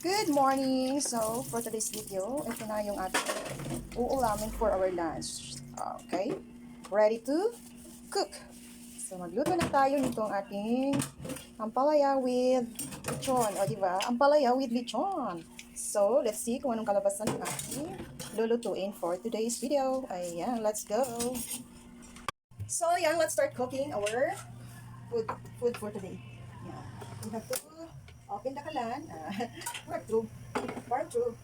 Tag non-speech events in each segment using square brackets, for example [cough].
Good morning! So, for today's video, ito na yung ating uulamin for our lunch. Okay? Ready to cook! So, magluto na tayo nitong ating ampalaya with lechon. O, di ba? Ampalaya with lechon. So, let's see kung anong kalabasan ng ating lulutuin for today's video. Ayan, let's go! So, ayan, let's start cooking our food, food for today. Ayan. We have to open the kalan. [laughs] Uh, work through. Farm through.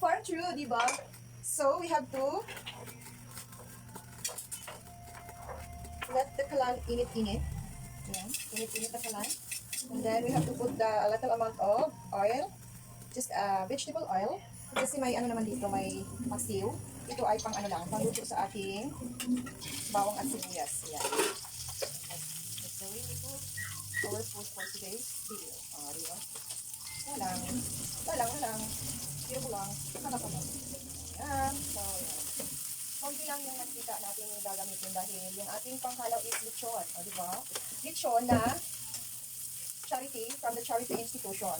Farm through, di ba? So, we have to let the kalan init-init. Yan, init-init na kalan. And then, we have to put the a little amount of oil. Just uh, vegetable oil. Kasi may ano naman dito, may pasiw. Ito ay pang ano lang, pangluto sa ating bawang at sibuyas. Yan. That's the way we cook our food for today's video. Ah, di ba? Wala lang. Wala lang, wala lang. Tiro ko lang. Nakakapamag. Yan. So, yan. Konti lang yung nakita natin yung gagamitin dahil yung ating panghalaw is lechon. O, di ba? Lechon na charity from the charity institution.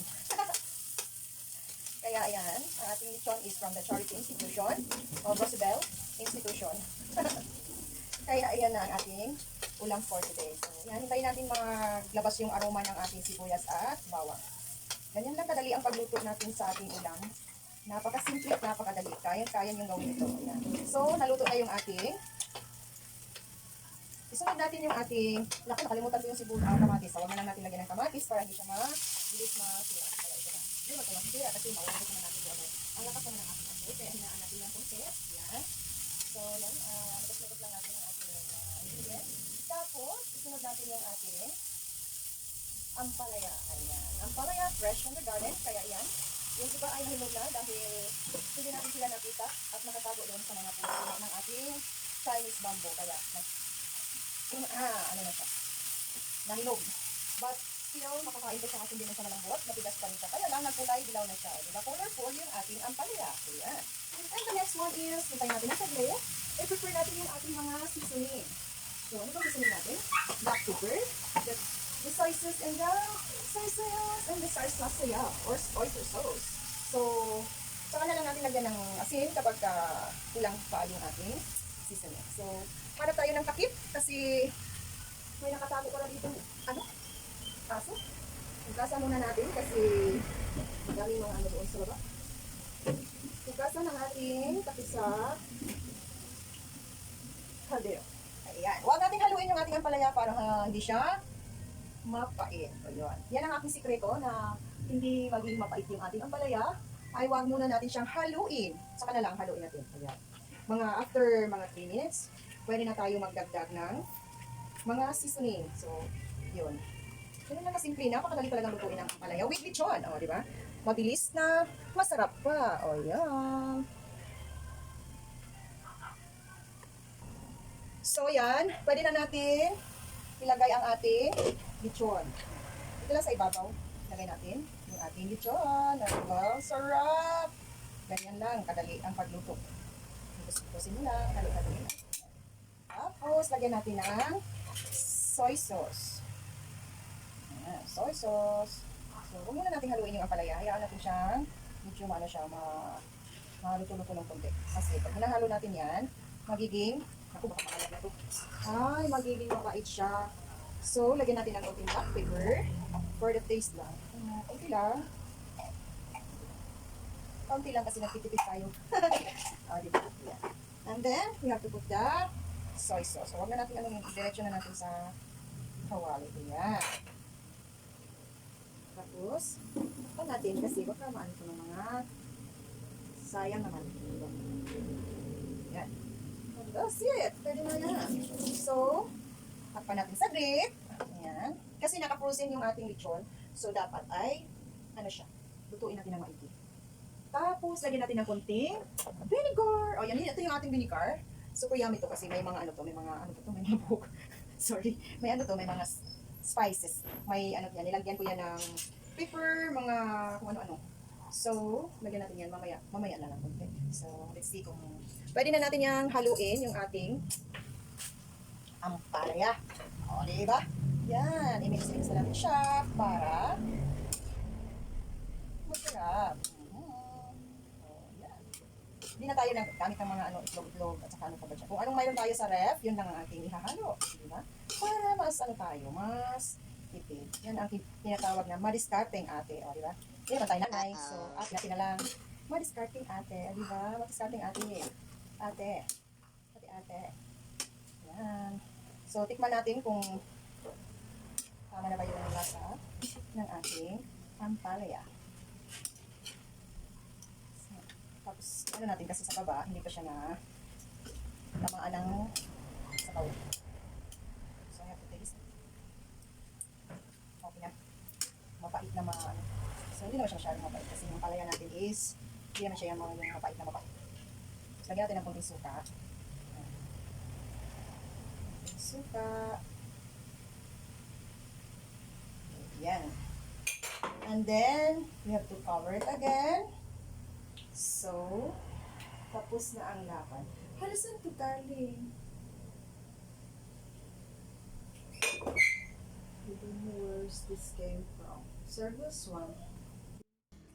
[laughs] Kaya ayan, ang ating lechon is from the charity institution o Rosabel institution. [laughs] Kaya ayan na ang ating ulam for today. So, yan, hintayin natin maglabas yung aroma ng ating sibuyas at bawang. Ganyan lang kadali ang pagluto natin sa ating ulam. Napakasimple at napakadali. Kaya-kaya yung gawin ito. Yan. So, naluto na yung ating Isunod natin yung ating, naku, nakalimutan ko yung sibuyas, ah, kamatis. So, na lang natin lagyan ng kamatis para hindi siya ma-bilis masira. Kaya ito na. Hindi mo ito masira kasi maulit naman natin ito agad. Ang lakas naman ng ating apoy, kaya hinaan natin yung concept. Yan. So, yan. Uh, Nagas-nagas lang natin yung ating uh, ingredients. Tapos, isunod natin yung ating ampalaya. Ayan. Ampalaya, fresh from the garden. Kaya yan. Yung iba ay nahilog na dahil hindi natin sila nakita at nakatago doon sa mga puso ng ating Chinese bamboo. Kaya, nag, ah, ano na siya. Nahilog. But, still, makakain ko siya kasi hindi na siya malambot. Matigas pa rin siya. Kaya lang, nagkulay, dilaw na siya. Diba? Colorful yung ating ampalaya. Ayan. And the next one is, hintay natin na saglit. I-prepare natin yung ating mga seasoning. So, ano ba seasoning natin? Black pepper, the, the sauce, and the soy sauce, and the soy sauce yeah, or oyster sauce. So, saka na lang natin lagyan ng asin kapag uh, kulang pa yung ating seasoning. So, para tayo ng takip kasi may nakatago ko na dito, ano? Kaso? Hugasan muna natin kasi madaming mga ano doon sa baba. Hugasan ng ating takip sa kaldero. Ayan. Huwag natin haluin yung ating ampalaya para hindi siya mapait. Ayun. Yan ang aking sikreto na hindi maging mapait yung ating ampalaya ay huwag muna natin siyang haluin. Saka na lang haluin natin. Ayan. Mga after mga 3 minutes, pwede na tayo magdagdag ng mga seasoning. So, yun. Ganun lang kasimple. Napakadali talagang lutuin ang ampalaya with lechon. O, di ba? Mabilis na, masarap pa. O, yan. So, yan. Pwede na natin ilagay ang ating lechon. Ito lang sa ibabaw. Ilagay natin yung ating lechon. Wow, sarap! Ganyan lang, kadali ang pagluto. Lang, halo-halo lang. Tapos, lagyan natin ng soy sauce. Ayan, soy sauce. So, huwag muna natin haluin yung ampalaya. Hayaan natin siyang medyo ano siya, ma maluto-luto ng konti. Kasi pag hinahalo natin yan, magiging, ako baka maalat na to. Ay, magiging mapait siya. So, lagyan natin ng konting black pepper for the taste lang. Uh, konti lang. Konti lang kasi nagtitipid tayo. [laughs] oh, di ba? Yeah. And then, we have to put the soy sauce. So, huwag na natin, ano, diretso na natin sa kawali. Ayan. Tapos, ito natin kasi baka maano ito ng mga sayang naman. Yan. That's it. Pwede na yan. So, takpan natin sa grate. Ayan. Kasi naka-frozen yung ating lechon. So, dapat ay, ano siya, lutuin natin ng maigi. Tapos, lagyan natin ng konting vinegar. O, yan. Ito yung ating vinegar. Super yummy to kasi may mga ano to, may mga ano to, may mga buhok. [laughs] Sorry. May ano to, may mga spices. May ano yan, nilagyan ko yan ng pepper, mga kung ano-ano. So, lagyan natin yan mamaya. Mamaya na lang konti. So, let's see kung Pwede na natin yung haluin, yung ating ampalaya. O, diba? Yan, i-mix-mix na natin siya para masarap. Hmm. Hindi na tayo gamit ng mga ano, itlog-itlog at saka ano pa ba dyan. Kung anong mayroon tayo sa ref, yun lang ang ating ihahalo. Diba? Para mas ano tayo, mas tipid. Yan ang tinatawag na madiscarding ate. O, diba? Hindi naman tayo nanay. So, ate natin na lang. Madiscarding ate. O, diba? Madiscarding ate. Ate. Ate, ate. Yan. So, tikman natin kung tama na ba yung lasa ng ating ampalaya. So, tapos, ano natin kasi sa baba, hindi pa siya na tamaan ng sabaw. So, I have to taste. Okay na. Mapait na ano. So, hindi naman siya masyadong mapait kasi yung palaya natin is, hindi naman siya yung mga yung mapait na mapait. Lagyan natin ng kunting suka. Suka. Yan. And then, we have to cover it again. So, tapos na ang laban. Halos na to, darling. I don't this came from. Service one.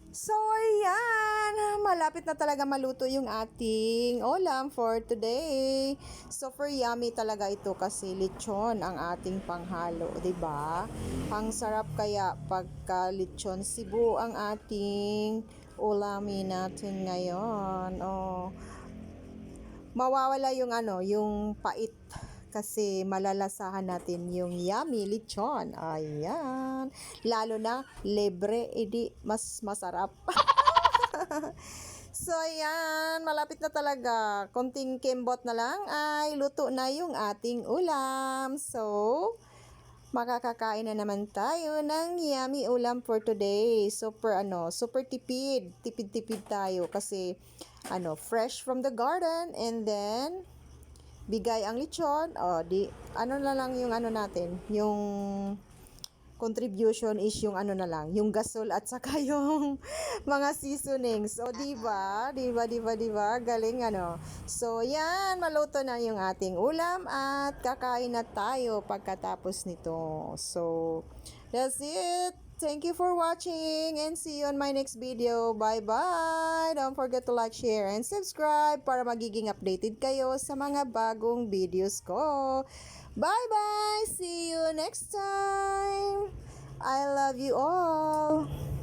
So, ayan. Malapit na talaga maluto yung ating ulam for today. Super yummy talaga ito kasi lechon ang ating panghalo, ba? Ang sarap kaya pagka lechon Cebu ang ating ulamin natin ngayon. Oh. Mawawala yung ano, yung pait kasi malalasahan natin yung yummy lechon. Ayan. Lalo na libre, edi mas masarap. [laughs] so, ayan. Malapit na talaga. Konting kembot na lang ay luto na yung ating ulam. So, makakakain na naman tayo ng yummy ulam for today. Super ano, super tipid. Tipid-tipid tayo kasi ano, fresh from the garden and then bigay ang lechon, o di, ano na lang yung ano natin, yung contribution is yung ano na lang, yung gasol at saka [laughs] yung mga seasonings. O, di ba? Di ba, di ba, di ba? Galing ano. So, yan, maluto na yung ating ulam at kakain na tayo pagkatapos nito. So, that's it. Thank you for watching and see you on my next video. Bye-bye! Don't forget to like, share, and subscribe para magiging updated kayo sa mga bagong videos ko. Bye-bye! See you next time! I love you all!